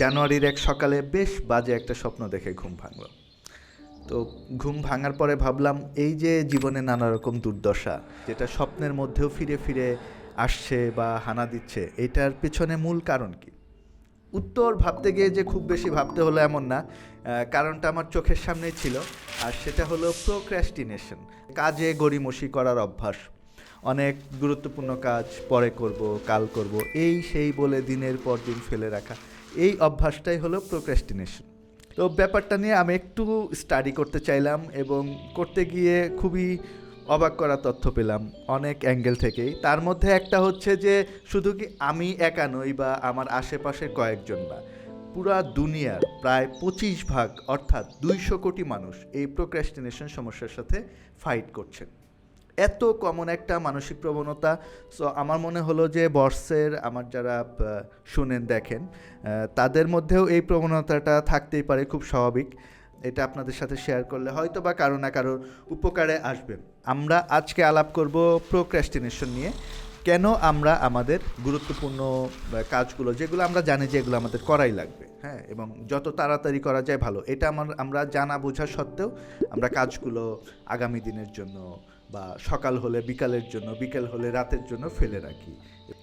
জানুয়ারির এক সকালে বেশ বাজে একটা স্বপ্ন দেখে ঘুম ভাঙলো। তো ঘুম ভাঙার পরে ভাবলাম, এই যে জীবনে নানা রকম দুর্দশা, যেটা স্বপ্নের মধ্যেও ফিরে ফিরে আসছে বা হানা দিচ্ছে, এটার পেছনে মূল কারণ কি? উত্তর ভাবতে গিয়ে যে খুব বেশি ভাবতে হলো এমন না কারণটা আমার চোখের সামনেই ছিল, আর সেটা হলো প্রোক্র্যাস্টিনেশন কাজে গড়িমসি করার অভ্যাস। অনেক গুরুত্বপূর্ণ কাজ পরে করব, কাল করব, এই সেই বলে দিনের পর দিন ফেলে রাখা। এই অভ্যাসটাই হলো প্রোক্র্যাস্টিনেশন তো ব্যাপারটা নিয়ে আমি একটু স্টাডি করতে চাইলাম এবং করতে গিয়ে খুবই অবাক করা তথ্য পেলাম অনেক অ্যাঙ্গেল থেকেই। তার মধ্যে একটা হচ্ছে যে, শুধু কি আমি একা নই বা আমার আশেপাশে কয়েকজন না পুরা দুনিয়ার প্রায় পঁচিশ ভাগ অর্থাৎ দুইশো কোটি মানুষ এই প্রোক্রাস্টিনেশন সমস্যার সাথে ফাইট করছেন এত কমন একটা মানসিক প্রবণতা। সো আমার মনে হলো যে বর্ষের আমার যারা শুনেন, দেখেন তাদের মধ্যেও এই প্রবণতাটা থাকতেই পারে, খুব স্বাভাবিক। এটা আপনাদের সাথে শেয়ার করলে হয়তো বা কারও না কারোর উপকারে আসবে। আমরা আজকে আলাপ করব প্রোক্রাস্টিনেশন নিয়ে। কেন আমরা আমাদের গুরুত্বপূর্ণ কাজগুলো, যেগুলো আমরা জানি যে এগুলো আমাদের করাই লাগবে হ্যাঁ? এবং যত তাড়াতাড়ি করা যায় ভালো। এটা আমার, আমরা জানা বোঝা সত্ত্বেও আমরা কাজগুলো আগামী দিনের জন্য বা সকাল হলে, বিকালের জন্য, বিকেল হলে, রাতের জন্য ফেলে রাখি।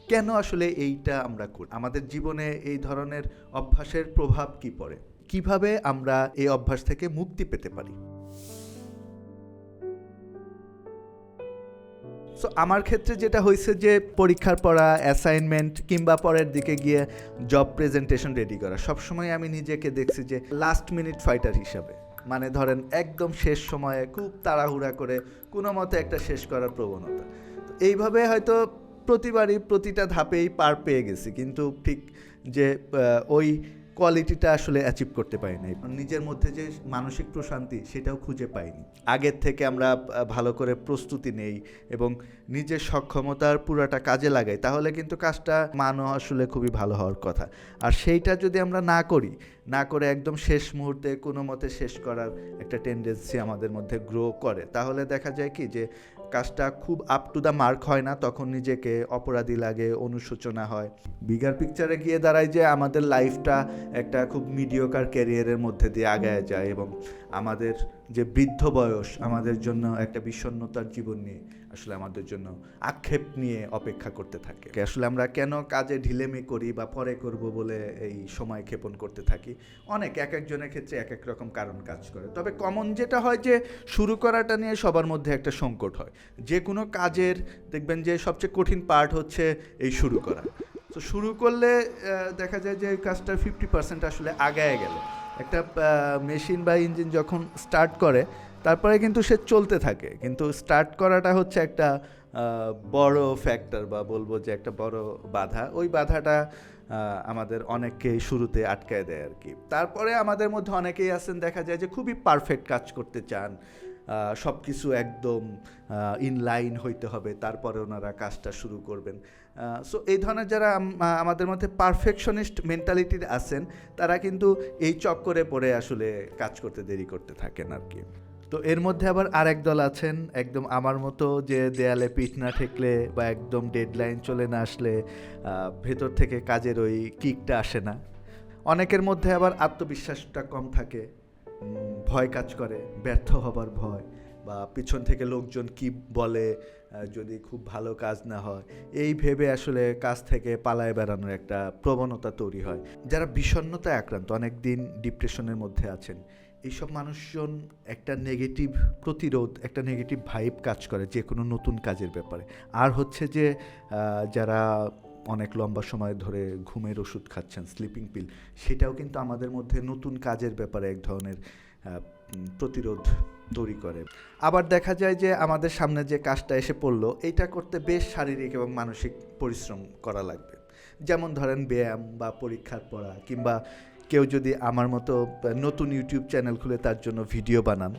কেন আসলে এইটা আমরা করি? আমাদের জীবনে এই ধরনের অভ্যাসের প্রভাব কি পড়ে? কীভাবে আমরা এই অভ্যাস থেকে মুক্তি পেতে পারি? সো আমার ক্ষেত্রে যেটা হয়েছে যে, পরীক্ষার পড়া অ্যাসাইনমেন্ট কিংবা পরের দিকে গিয়ে জব প্রেজেন্টেশন রেডি করা। সবসময় আমি নিজেকে দেখছি যে লাস্ট মিনিট ফাইটার হিসাবে। মানে ধরেন একদম শেষ সময়ে খুব তাড়াহুড়া করে কোনো মতে একটা শেষ করার প্রবণতা। তো এইভাবে হয়তো প্রতিবারই প্রতিটা ধাপেই পার পেয়ে গেছি, কিন্তু ঠিক যে ওই কোয়ালিটিটা আসলে অ্যাচিভ করতে পারি নাই। নিজের মধ্যে যে মানসিক প্রশান্তি সেটাও খুঁজে পাইনি। আগের থেকে আমরা ভালো করে প্রস্তুতি নেই এবং নিজের সক্ষমতার পুরাটা কাজে লাগাই, তাহলে কিন্তু কাজটা মানও আসলে খুবই ভালো হওয়ার কথা। আর সেইটা যদি আমরা না করি না করে একদম শেষ মুহূর্তে কোনো মতে শেষ করার একটা টেন্ডেন্সি আমাদের মধ্যে গ্রো করে। তাহলে দেখা যায় কি যে, কাজটা খুব আপ টু দ্য মার্ক হয় না, তখন নিজেকে অপরাধী লাগে, অনুশোচনা হয়। বিগার পিকচারে গিয়ে দাঁড়ায় যে, আমাদের লাইফটা একটা খুব মিডিওকার ক্যারিয়ারের মধ্যে দিয়ে আগায় যায় এবং আমাদের যে বৃদ্ধ বয়স, আমাদের জন্য একটা বিষণ্ণতার জীবন নিয়ে আসলে আমাদের জন্য আক্ষেপ নিয়ে অপেক্ষা করতে থাকে। আসলে আমরা কেন কাজে ঢিলেমি করি বা পরে করব বলে এই সময় ক্ষেপণ করতে থাকি? অনেক, এক একজনের ক্ষেত্রে এক এক রকম কারণ কাজ করে। তবে কমন যেটা হয় যে, শুরু করাটা নিয়ে সবার মধ্যে একটা সংকট হয়। যে কোনো কাজের, দেখবেন যে সবচেয়ে কঠিন পার্ট হচ্ছে এই শুরু করা। তো শুরু করলে দেখা যায় যে কাজটার ফিফটি পার্সেন্ট আসলে আগায় গেল। একটা মেশিন বা ইঞ্জিন যখন স্টার্ট করে তারপরে কিন্তু সে চলতে থাকে। কিন্তু স্টার্ট করাটা হচ্ছে একটা বড় ফ্যাক্টর বা বলব যে একটা বড় বাধা। ওই বাধাটা আমাদের অনেককেই শুরুতে আটকায় দেয় আর কি তারপরে আমাদের মধ্যে অনেকেই আছেন, দেখা যায় যে খুবই পারফেক্ট কাজ করতে চান। সব কিছু একদম ইন লাইন হইতে হবে, তারপরে ওনারা কাজটা শুরু করবেন। সো এই ধরনের যারা আমাদের মধ্যে পারফেকশনিস্ট মেন্টালিটির আছেন, তারা কিন্তু এই চক্করে পড়ে আসলে কাজ করতে দেরি করতে থাকেন আর কি তো এর মধ্যে আবার আরেক দল আছেন, একদম আমার মতো যে দেয়ালে পিঠ না ঠেকলে বা একদম ডেডলাইন চলে না আসলে ভেতর থেকে কাজের ওই কিকটা আসে না। অনেকের মধ্যে আবার আত্মবিশ্বাসটা কম থাকে ভয় কাজ করে, ব্যর্থ হবার ভয়, বা পিছন থেকে লোকজন কি বলে যদি খুব ভালো কাজ না হয়, এই ভেবে আসলে কাজ থেকে পালায় বেড়ানোর একটা প্রবণতা তৈরি হয়। যারা বিষণ্ণতায় আক্রান্ত অনেক দিন ডিপ্রেশনের মধ্যে আছেন এইসব মানুষজন একটা নেগেটিভ প্রতিরোধ, একটা নেগেটিভ ভাইব কাজ করে যে কোনো নতুন কাজের ব্যাপারে। আর হচ্ছে যে যারা অনেক লম্বা সময় ধরে ঘুমের ওষুধ খাচ্ছেন স্লিপিং পিল সেটাও কিন্তু আমাদের মধ্যে নতুন কাজের ব্যাপারে এক ধরনের প্রতিরোধ তৈরি করে। আবার দেখা যায় যে, আমাদের সামনে যে কাজটা এসে পড়ল, এইটা করতে বেশ শারীরিক এবং মানসিক পরিশ্রম করা লাগবে। যেমন ধরেন ব্যায়াম বা পরীক্ষার পড়া কিংবা কেউ যদি আমার মতো নতুন ইউটিউব চ্যানেল খুলে তার জন্য ভিডিও বানান,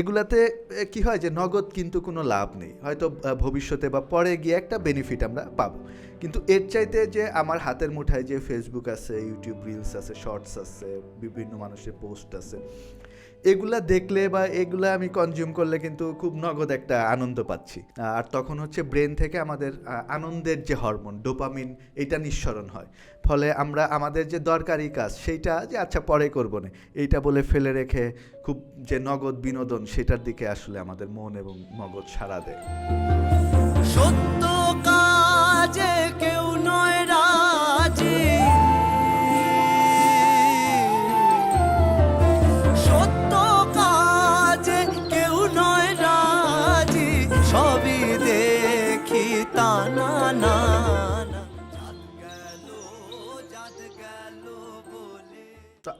এগুলাতে কি হয় যে নগদ কিন্তু কোনো লাভ নেই। হয়তো ভবিষ্যতে বা পরে গিয়ে একটা বেনিফিট আমরা পাবো। কিন্তু এর চাইতে যে আমার হাতের মুঠায় যে ফেসবুক আছে ইউটিউব রিলস আছে শর্টস আছে, বিভিন্ন মানুষের পোস্ট আছে এগুলা দেখলে বা এগুলা আমি কনজিউম করলে কিন্তু খুব নগদ একটা আনন্দ পাচ্ছি। আর তখন হচ্ছে ব্রেন থেকে আমাদের আনন্দের যে হরমোন ডোপামিন এটা নিঃসরণ হয়। ফলে আমরা, আমাদের যে দরকারি কাজ, সেইটা যে আচ্ছা পরে করব না, এইটা বলে ফেলে রেখে খুব যে নগদ বিনোদন, সেটার দিকে আসলে আমাদের মন এবং মগজ সাড়া দেয়। সত্য কাজে কেউ নয় রাজি।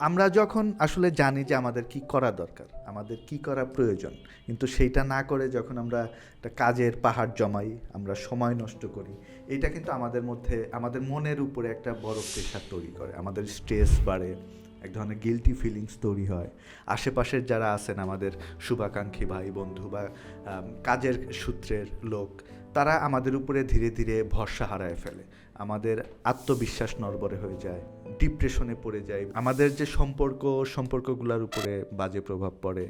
আমরা যখন আসলে জানি যে আমাদের কি করা দরকার, আমাদের কি করা প্রয়োজন, কিন্তু সেইটা না করে যখন আমরা একটা কাজের পাহাড় জমাই, আমরা সময় নষ্ট করি, এটা কিন্তু আমাদের মধ্যে, আমাদের মনের উপরে একটা বড় প্রেশার তৈরি করে। আমাদের স্ট্রেস বাড়ে, এক ধরনের গিলটি ফিলিংস তৈরি হয়। আশেপাশের যারা আছেন, আমাদের শুভাকাঙ্ক্ষী ভাই বন্ধু বা কাজের সূত্রের লোক, তারা আমাদের উপরে ধীরে ধীরে ভরসা হারায় ফেলে। আমাদের আত্মবিশ্বাস নড়বড়ে হয়ে যায়। ডিপ্রেশনে পড়ে যায়। আমাদের যে সম্পর্ক, সম্পর্কগুলোর উপরে বাজে প্রভাব পড়ে।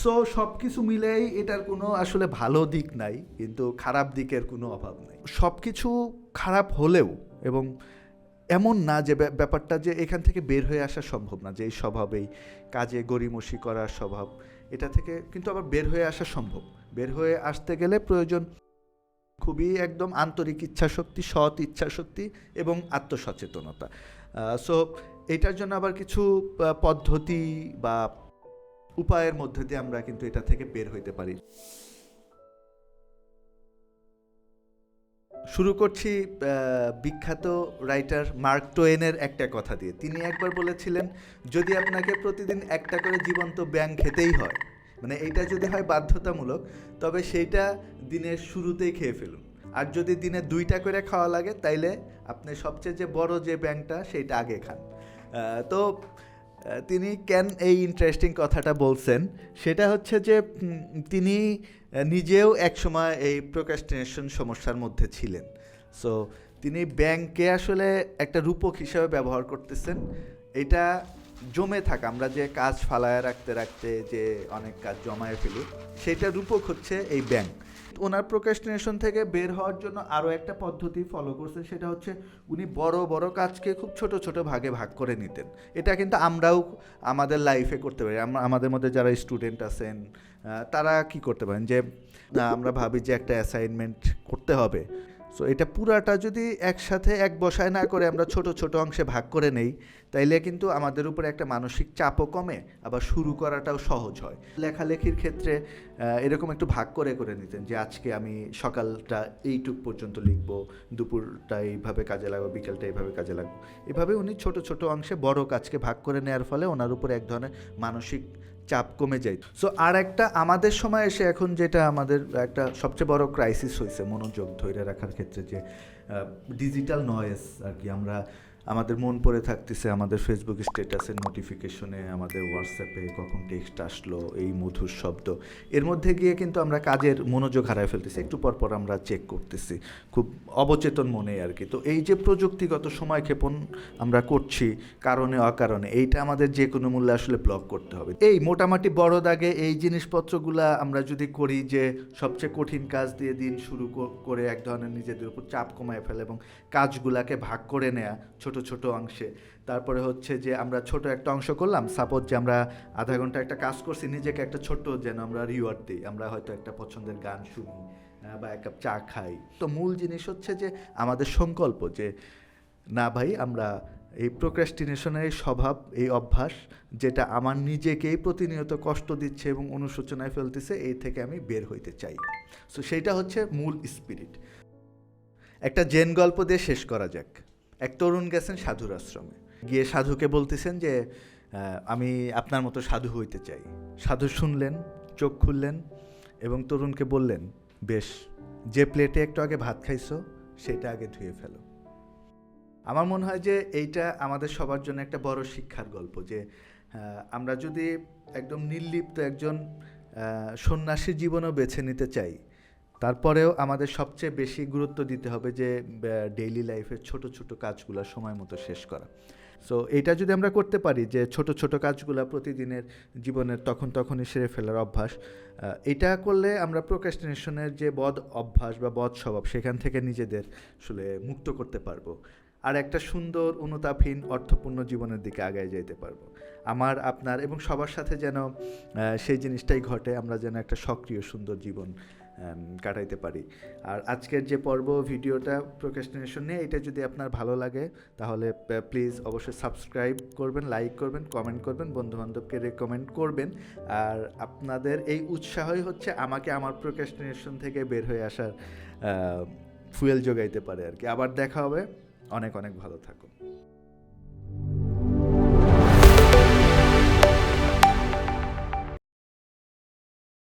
সো সব কিছু মিলেই এটার কোনো আসলে ভালো দিক নাই, কিন্তু খারাপ দিকের কোনো অভাব নাই। সব কিছু খারাপ হলেও এবং এমন না যে ব্যাপারটা যে এখান থেকে বের হয়ে আসা সম্ভব না, যে এই স্বভাবেই কাজে গড়িমসি করার স্বভাব, এটা থেকে কিন্তু আবার বের হয়ে আসা সম্ভব। বের হয়ে আসতে গেলে প্রয়োজন খুবই একদম আন্তরিক ইচ্ছাশক্তি, সৎ ইচ্ছাশক্তি এবং আত্মসচেতনতা। সো এটার জন্য আবার কিছু পদ্ধতি বা উপায়ের মধ্যে দিয়ে আমরা কিন্তু এটা থেকে বের হইতে পারি। শুরু করছি বিখ্যাত রাইটার মার্ক টোয়েনের একটা কথা দিয়ে। তিনি একবার বলেছিলেন, যদি আপনাকে প্রতিদিন একটা করে জীবন্ত ব্যাং খেতেই হয় মানে এইটা যদি হয় বাধ্যতামূলক, তবে সেইটা দিনের শুরুতেই খেয়ে ফেলুন। আর যদি দিনে দুইটা করে খাওয়া লাগে, তাইলে আপনি সবচেয়ে যে বড় যে ব্যাংকটা, সেইটা আগে খান। তো তিনি কেন এই ইন্টারেস্টিং কথাটা বলছেন? সেটা হচ্ছে যে তিনি নিজেও একসময় এই প্রোকাস্টিনেশন সমস্যার মধ্যে ছিলেন। সো তিনি ব্যাংকে আসলে একটা রূপক হিসাবে ব্যবহার করতেছেন। এটা জমে থাকা, আমরা যে কাজ ফালায় রাখতে রাখতে যে অনেক কাজ জমায়ে ফেলি সেটা রূপক হচ্ছে এই ব্যাংক ওনার প্রোকাস্টিনেশন থেকে বের হওয়ার জন্য আরও একটা পদ্ধতি ফলো করছেন সেটা হচ্ছে উনি বড় বড় কাজকে খুব ছোট ছোট ভাগে ভাগ করে নিতেন। এটা কিন্তু আমরাও আমাদের লাইফে করতে পারি। আমাদের মধ্যে যারা স্টুডেন্ট আছেন তারা কি করতে পারেন? যে আমরা ভাবি যে একটা অ্যাসাইনমেন্ট করতে হবে। সো এটা পুরাটা যদি একসাথে এক বসায় না করে আমরা ছোট ছোট অংশে ভাগ করে নেই, তাইলে কিন্তু আমাদের উপরে একটা মানসিক চাপও কমে, আবার শুরু করাটাও সহজ হয়। লেখালেখির ক্ষেত্রে এরকম একটু ভাগ করে করে নিতেন যে আজকে আমি সকালটা এইটুক পর্যন্ত লিখব, দুপুরটা এইভাবে কাজে লাগবো, বিকেলটা এইভাবে কাজে লাগবো। এভাবে উনি ছোট ছোট অংশে বড় কাজকে ভাগ করে নেওয়ার ফলে ওনার উপরে এক ধরনের মানসিক চাপ কমে যায়। সো আর একটা আমাদের সময় এসে এখন যেটা আমাদের একটা সবচেয়ে বড় ক্রাইসিস হয়েছে মনোযোগ ধরে রাখার ক্ষেত্রে যে ডিজিটাল নয়েস আর কি, আমরা আমাদের মন পড়ে থাকতেছে, আমাদের ফেসবুক স্ট্যাটাসের নোটিফিকেশনে আমাদের হোয়াটসঅ্যাপে কখন টেক্সট আসলো, এই মধুর শব্দ। এর মধ্যে গিয়ে কিন্তু আমরা কাজের মনোযোগ হারায় ফেলতেছি, একটু পর পর আমরা চেক করতেছি, খুব অবচেতন মনে আর কি। তো এই যে প্রযুক্তিগত সময় ক্ষেপণ আমরা করছি, কারণে অকারণে, এইটা আমাদের যে কোনো মূল্যে আসলে ব্লক করতে হবে। এই মোটামুটি বড় দাগে এই জিনিসপত্রগুলা আমরা যদি করি যে সবচেয়ে কঠিন কাজ দিয়ে দিন শুরু করে এক ধরনের নিজেদের উপর চাপ কমায় ফেলে এবং কাজগুলাকে ভাগ করে নেয়া, ছোট ছোট ছোট অংশে। তারপরে হচ্ছে যে আমরা ছোট একটা অংশ করলাম। সাপোজ যে আমরা আধা ঘণ্টা একটা কাজ করছি, নিজেকে একটা ছোট্ট যেন আমরা রিওয়ার্ড দিই। আমরা হয়তো একটা পছন্দের গান শুনি বা এক কাপ চা খাই। তো মূল জিনিস হচ্ছে যে আমাদের সংকল্প যে, না ভাই, আমরা এই প্রোক্রাস্টিনেশনের স্বভাব, এই অভ্যাস, যেটা আমার নিজেকেই প্রতিনিয়ত কষ্ট দিচ্ছে এবং অনুশোচনায় ফেলতেছে, এই থেকে আমি বের হইতে চাই। সো সেইটা হচ্ছে মূল স্পিরিট একটা জেন গল্প দিয়ে শেষ করা যাক। এক তরুণ গেছেন সাধুর আশ্রমে। গিয়ে সাধুকে বলতেছেন যে আমি আপনার মতো সাধু হইতে চাই। সাধু শুনলেন, চোখ খুললেন এবং তরুণকে বললেন, বেশ, যে প্লেটে একটু আগে ভাত খাইছো, সেটা আগে ধুয়ে ফেলো। আমার মনে হয় যে, এইটা আমাদের সবার জন্য একটা বড় শিক্ষার গল্প যে আমরা যদি একদম নির্লিপ্ত একজন সন্ন্যাসী জীবনও বেছে নিতে চাই তারপরেও আমাদের সবচেয়ে বেশি গুরুত্ব দিতে হবে যে ডেইলি লাইফের ছোট ছোট কাজগুলো সময় মতো শেষ করা। সো এটা যদি আমরা করতে পারি যে, ছোট ছোট কাজগুলো প্রতিদিনের জীবনের তখন তখনই সেরে ফেলার অভ্যাস এটা করলে আমরা প্রোক্রাস্টিনেশনের যে বদ অভ্যাস বা বদ স্বভাব, সেখান থেকে নিজেদের আসলে মুক্ত করতে পারব। আর একটা সুন্দর, অনুতাপহীন, অর্থপূর্ণ জীবনের দিকে আগায় যেতে পারব। আমার, আপনার এবং সবার সাথে যেন সেই জিনিসটাই ঘটে, আমরা যেন একটা সক্রিয়, সুন্দর জীবন কাটাইতে পারি। আর আজকের যে পর্ব ভিডিওটা প্রোক্রাস্টিনেশন নিয়ে, এটা যদি আপনার ভালো লাগে, তাহলে প্লিজ অবশ্যই সাবস্ক্রাইব করবেন লাইক করবেন কমেন্ট করবেন বন্ধু বান্ধবকে রেকমেন্ড করবেন। আর আপনাদের এই উৎসাহই হচ্ছে আমাকে আমার প্রোক্রাস্টিনেশন থেকে বের হয়ে আসার ফুয়েল যোগাইতে পারে আর কি। আবার দেখা হবে। অনেক অনেক ভালো থাকুন।